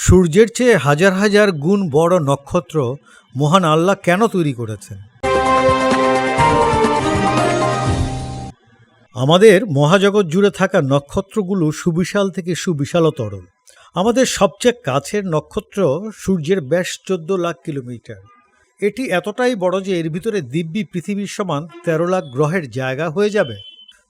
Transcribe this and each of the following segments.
সূর্যের চেয়ে হাজার হাজার গুণ বড় নক্ষত্র মহান আল্লাহ কেন তৈরি করেছেন? আমাদের মহাজগৎ জুড়ে থাকা নক্ষত্রগুলো সুবিশাল থেকে সুবিশালতর। আমাদের সবচেয়ে কাছের নক্ষত্র সূর্যের ব্যাস চোদ্দ লাখ কিলোমিটার। এটি এতটাই বড় যে এর ভিতরে দিব্যি পৃথিবীর সমান তেরো লাখ গ্রহের জায়গা হয়ে যাবে।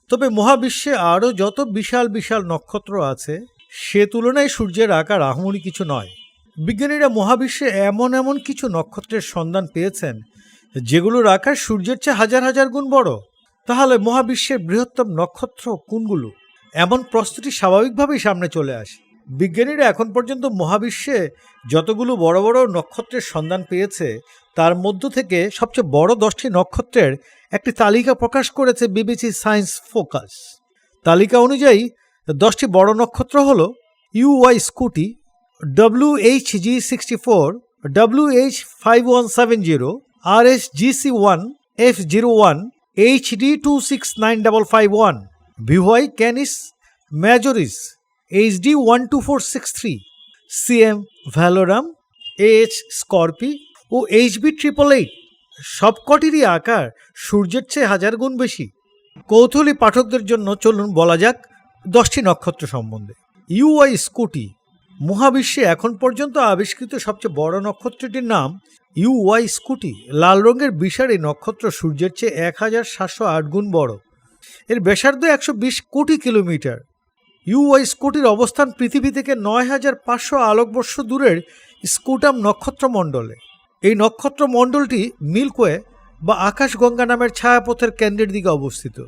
তবে মহাবিশ্বে আরও যত বিশাল বিশাল নক্ষত্র আছে সে তুলনায় সূর্যের আকার আহমনি কিছু নয়। বিজ্ঞানীরা মহাবিশ্বে এমন এমন কিছু নক্ষত্রের সন্ধান পেয়েছেন, যেগুলোর আকার সূর্যের চেয়ে হাজার হাজার গুণ বড়। তাহলে মহাবিশ্বের বৃহত্তম নক্ষত্র কোনগুলো? এমন প্রশ্নটি স্বাভাবিকভাবেই সামনে চলে আসে। বিজ্ঞানীরা এখন পর্যন্ত মহাবিশ্বে যতগুলো বড় বড় নক্ষত্রের সন্ধান পেয়েছে, তার মধ্য থেকে সবচেয়ে বড় দশটি নক্ষত্রের একটি তালিকা প্রকাশ করেছে বিবিসি সায়েন্স ফোকাস। তালিকা অনুযায়ী দশটি বড় নক্ষত্র হল UY Scuti W H G sixty four W H five one seven zero R S G C one F zero one H D two six nine double five one VY Canis Majoris H D one two four six three CM Velorum H Scorpii H B triple eight সবকটিরই আকার সূর্যের চেয়ে হাজার গুণ বেশি। কৌতূহলী পাঠকদের জন্য চলুন বলা যাক দশটি নক্ষত্র সম্বন্ধে। ইউআই স্কুটি মহাবিশ্বে এখন পর্যন্ত আবিষ্কৃত সবচেয়ে বড় নক্ষত্রটির নাম ইউওয়াই স্কুটি। লাল রঙের বিশাল এই নক্ষত্র সূর্যের চেয়ে এক হাজার সাতশো আট গুণ বড়। এর ব্যাসার্ধ একশো বিশ কোটি কিলোমিটার। ইউওয়াই স্কুটির অবস্থান পৃথিবী থেকে নয় হাজার পাঁচশো আলোকবর্ষ দূরের স্কুটাম নক্ষত্রমণ্ডলে। এই নক্ষত্রমণ্ডলটি মিল্কওয়ে বা আকাশগঙ্গা নামের ছায়াপথের কেন্দ্রের দিকে অবস্থিত।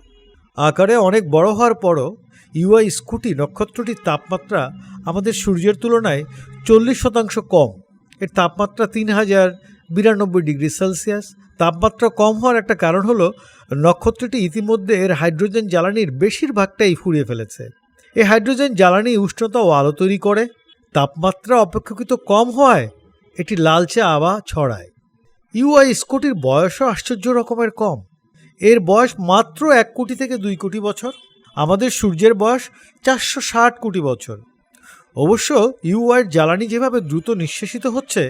আকারে অনেক বড় হওয়ার পরও ইউআই স্কুটি নক্ষত্রটির তাপমাত্রা আমাদের সূর্যের তুলনায় চল্লিশ শতাংশ কম। এর তাপমাত্রা তিন হাজার বিরানব্বই ডিগ্রি সেলসিয়াস। তাপমাত্রা কম হওয়ার একটা কারণ হলো নক্ষত্রটি ইতিমধ্যে এর হাইড্রোজেন জ্বালানির বেশিরভাগটাই ফুরিয়ে ফেলেছে। এই হাইড্রোজেন জ্বালানি উষ্ণতা ও আলো তৈরি করে। তাপমাত্রা অপেক্ষাকৃত কম হওয়ায় এটি লালচে আবা ছড়ায়। ইউআই স্কুটির বয়সও আশ্চর্য রকমের কম। এর বয়স মাত্র এক কোটি থেকে দুই কোটি বছর। আমাদের সূর্যের বয়স চারশো ষাট কোটি বছর। অবশ্য ইউআইয়ের জ্বালানি যেভাবে দ্রুত নিঃশেষিত হচ্ছে,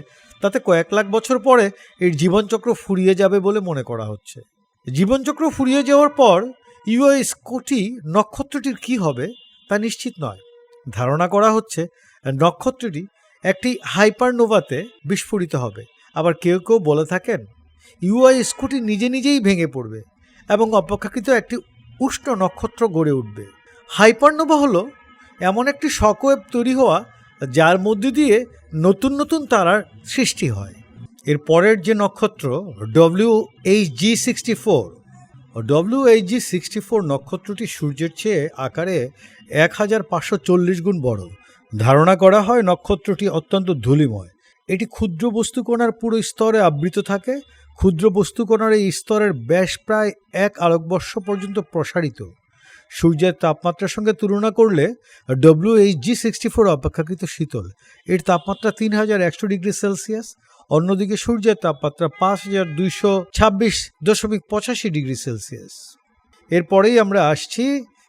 তাতে কয়েক লাখ বছর পরে এর জীবনচক্র ফুরিয়ে যাবে বলে মনে করা হচ্ছে। জীবনচক্র ফুরিয়ে যাওয়ার পর ইউআই স্কুটি নক্ষত্রটির কি হবে তা নিশ্চিত নয়। ধারণা করা হচ্ছে নক্ষত্রটি একটি হাইপারনোভাতে বিস্ফোরিত হবে। আবার কেউ কেউ বলে থাকেন, ইউআই স্কুটি নিজে নিজেই ভেঙে পড়বে। এবং অপেক্ষাকৃত একটি উষ্ণ নক্ষত্র গড়ে উঠবে। হাইপারনোভা হলো এমন একটি শকওয়েব তৈরি হওয়া যার মধ্যে দিয়ে নতুন নতুন তারার সৃষ্টি হয়। এর পরের যে নক্ষত্র W H G sixty four W H G sixty four নক্ষত্রটি সূর্যের চেয়ে আকারে এক হাজার পাঁচশো চল্লিশ গুণ বড়। ধারণা করা হয় নক্ষত্রটি অত্যন্ত ধূলিময়। এটি ক্ষুদ্র বস্তুকণার পুরো স্তরে আবৃত থাকে ক্ষুদ্র বস্তুকণার এই স্তরের ব্যাস প্রায় এক আলোকবর্ষ পর্যন্ত প্রসারিত। সূর্যের তাপমাত্রার সঙ্গে তুলনা করলে W H G sixty four অপেক্ষাকৃত শীতল। এর তাপমাত্রা তিন হাজার একশো ডিগ্রি সেলসিয়াস, অন্যদিকে সূর্যের তাপমাত্রা পাঁচ হাজার দুইশো ছাব্বিশ দশমিক পঁচাশি ডিগ্রি সেলসিয়াস। এরপরেই আমরা আসছি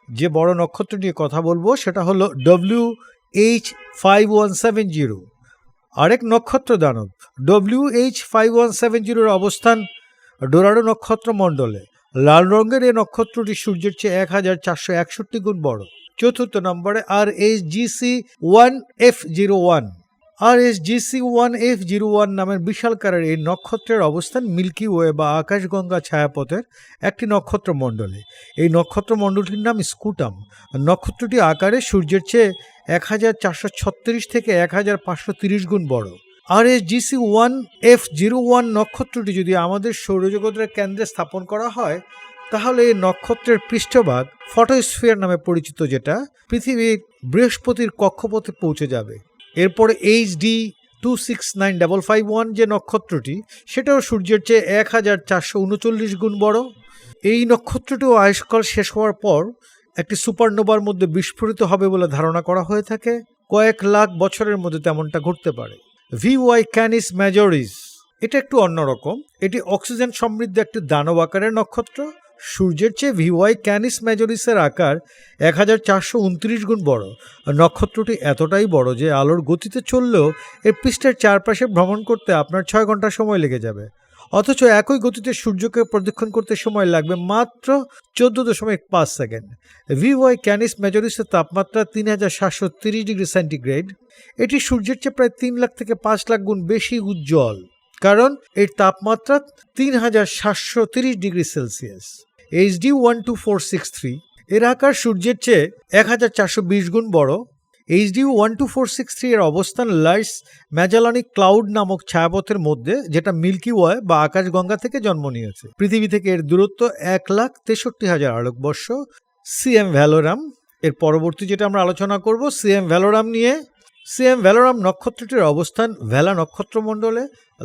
যে বড় নক্ষত্র নিয়ে কথা বলব, সেটা হলো W H five one seven zero আরেক নক্ষত্র দানব W H five one seven জিরোর অবস্থান ডোরাডো নক্ষত্র মণ্ডলে। লাল রঙের এই নক্ষত্রটি সূর্যের চেয়ে এক হাজার চারশো একষট্টি গুণ বড়। চতুর্থ নম্বরে R H GC one F zero one R S GC one F zero one নামের বিশালকারের এই নক্ষত্রের অবস্থান মিল্কি ওয়ে বা আকাশগঙ্গা ছায়াপথের একটি নক্ষত্রমণ্ডলে। এই নক্ষত্রমণ্ডলটির নাম স্কুটাম। নক্ষত্রটি আকারে সূর্যের চেয়ে এক হাজার চারশো ছত্রিশ থেকে এক হাজার পাঁচশো তিরিশ গুণ বড়। R S GC one F zero one নক্ষত্রটি যদি আমাদের সৌরজগতের কেন্দ্রে স্থাপন করা হয়, তাহলে এই নক্ষত্রের পৃষ্ঠভাগ ফটোস্ফিয়ার নামে পরিচিত, যেটা পৃথিবীর বৃহস্পতির কক্ষপথে পৌঁছে যাবে। এরপরে H D two six nine double five one যে নক্ষত্রটি, সেটাও সূর্যের চেয়ে এক হাজার চারশো উনচল্লিশ গুণ বড়। এই নক্ষত্রটিও আয়ুষ্কাল শেষ হওয়ার পর একটি সুপারনোভার মধ্যে বিস্ফোরিত হবে বলে ধারণা করা হয়ে থাকে। কয়েক লাখ বছরের মধ্যে তেমনটা ঘটতে পারে। ভি ওয়াই ক্যানিস ম্যাজরিস এটা একটু অন্যরকম এটি অক্সিজেন সমৃদ্ধ একটি দানব আকারের নক্ষত্র। সূর্যের চেয়ে ভিওয়াই ক্যানিস ম্যাজরিসের আকার এক হাজার চারশো উনত্রিশ গুণ বড়। আর নক্ষত্রটি এতটাই বড় যে আলোর গতিতে চললেও এর পৃষ্ঠের চারপাশে ভ্রমণ করতে আপনার ছয় ঘণ্টা সময় লেগে যাবে। অথচ একই গতিতে সূর্যকে প্রদক্ষিণ করতে সময় লাগবে মাত্র চোদ্দ দশমিক পাঁচ সেকেন্ড। ভিওয়াই ক্যানিস মেজরিসের তাপমাত্রা তিন হাজার সাতশো তিরিশ ডিগ্রি সেন্টিগ্রেড। এটি সূর্যের চেয়ে প্রায় তিন লাখ থেকে পাঁচ লাখ গুণ বেশি উজ্জ্বল, কারণ এর তাপমাত্রা তিন হাজার সাতশো তিরিশ degree Celsius. HD one two four six three এর আকার সূর্যের চেয়ে এক হাজার চারশো বিশ গুণ বড়। HD one two four six three এর অবস্থান লাইটস ম্যাজালানিক ক্লাউড নামক ছায়াপথের মধ্যে, যেটা মিল্কি ওয়ে বা আকাশগঙ্গা থেকে জন্ম নিয়েছে। পৃথিবী থেকে এর দূরত্ব এক লাখ তেষট্টি হাজার আলোকবর্ষ। সিএম ভ্যালোরাম এর পরবর্তী যেটা আমরা আলোচনা করব সিএম ভ্যালোরাম নিয়ে সিএম ভ্যালোরাম নক্ষত্রটির অবস্থান ভেলা নক্ষত্রমণ্ডলে।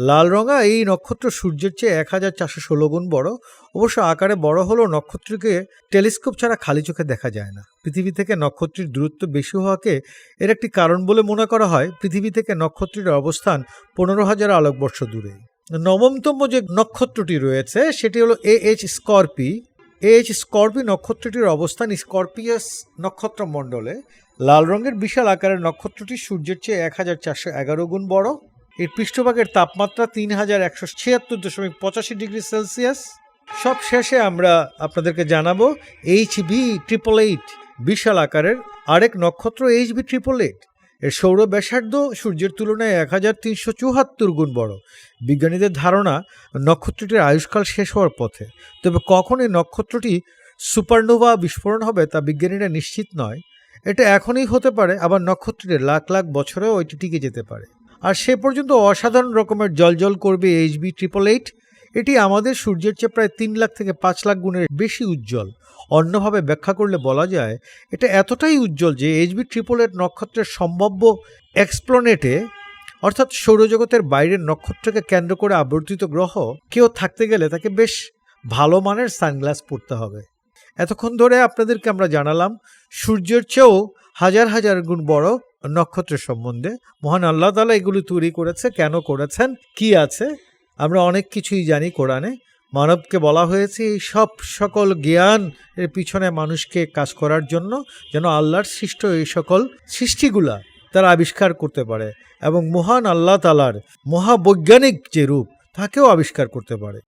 লাল রঙা এই নক্ষত্র সূর্যের চেয়ে এক হাজার চারশো ষোলো গুণ বড়। অবশ্য আকারে বড় হলেও নক্ষত্রকে টেলিস্কোপ ছাড়া খালি চোখে দেখা যায় না। পৃথিবী থেকে নক্ষত্রের দূরত্ব বেশি হওয়াকে এর একটি কারণ বলে মনে করা হয়। পৃথিবী থেকে নক্ষত্রের অবস্থান পনেরো হাজার আলোকবর্ষ দূরে। নবমতম যে নক্ষত্রটি রয়েছে, সেটি হলো এ এইচ স্করপি। এ এইচ স্করপি নক্ষত্রটির অবস্থান স্করপিয়াস নক্ষত্রমণ্ডলে। লাল রঙের বিশাল আকারের নক্ষত্রটি সূর্যের চেয়ে এক হাজার চারশো এগারো গুণ বড়। এর পৃষ্ঠভাগের তাপমাত্রা তিন হাজার একশো ছিয়াত্তর দশমিক পঁচাশি ডিগ্রি সেলসিয়াস। সব শেষে আমরা আপনাদেরকে জানাব এইচ ভি ট্রিপল এইট বিশাল আকারের আরেক নক্ষত্র এইচ ভি ট্রিপল এইট এর সৌর ব্যাসার্ধ সূর্যের তুলনায় এক হাজার তিনশো চুহাত্তর গুণ বড়। বিজ্ঞানীদের ধারণা, নক্ষত্রটির আয়ুষ্কাল শেষ হওয়ার পথে। তবে কখন এই নক্ষত্রটি সুপারনোভা বিস্ফোরণ হবে তা বিজ্ঞানীরা নিশ্চিত নয়। এটা এখনই হতে পারে, আবার নক্ষত্রের লাখ লাখ বছরেও এটি টিকে যেতে পারে। আর সে পর্যন্ত অসাধারণ রকমের জলজল করবে এইচবি ট্রিপল এইট এটি আমাদের সূর্যের চেয়ে প্রায় তিন লাখ থেকে পাঁচ লাখ গুণের বেশি উজ্জ্বল। অন্যভাবে ব্যাখ্যা করলে বলা যায়, এটা এতটাই উজ্জ্বল যে এইচবি ট্রিপল এইট নক্ষত্রের সম্ভাব্য এক্সপ্লোনেটে অর্থাৎ সৌরজগতের বাইরের নক্ষত্রকে কেন্দ্র করে আবর্তিত গ্রহ, কেউ থাকতে গেলে তাকে বেশ ভালো মানের সানগ্লাস পরতে হবে। এতক্ষণ ধরে আপনাদেরকে আমরা জানালাম, সূর্যের চেয়েও হাজার হাজার গুণ বড় নক্ষত্রের সম্বন্ধে। মহান আল্লাহ তালা এগুলি তৈরি করেছে, কেন করেছেন, কি আছে, আমরা অনেক কিছুই জানি কোরআনে। মানবকে বলা হয়েছে এই সব সকল জ্ঞান এর পিছনে মানুষকে কাজ করার জন্য যেন আল্লাহর সৃষ্ট এই সকল সৃষ্টিগুলা তারা আবিষ্কার করতে পারে এবং মহান আল্লাহ তালার মহাবৈজ্ঞানিক যে রূপ, তাকেও আবিষ্কার করতে পারে।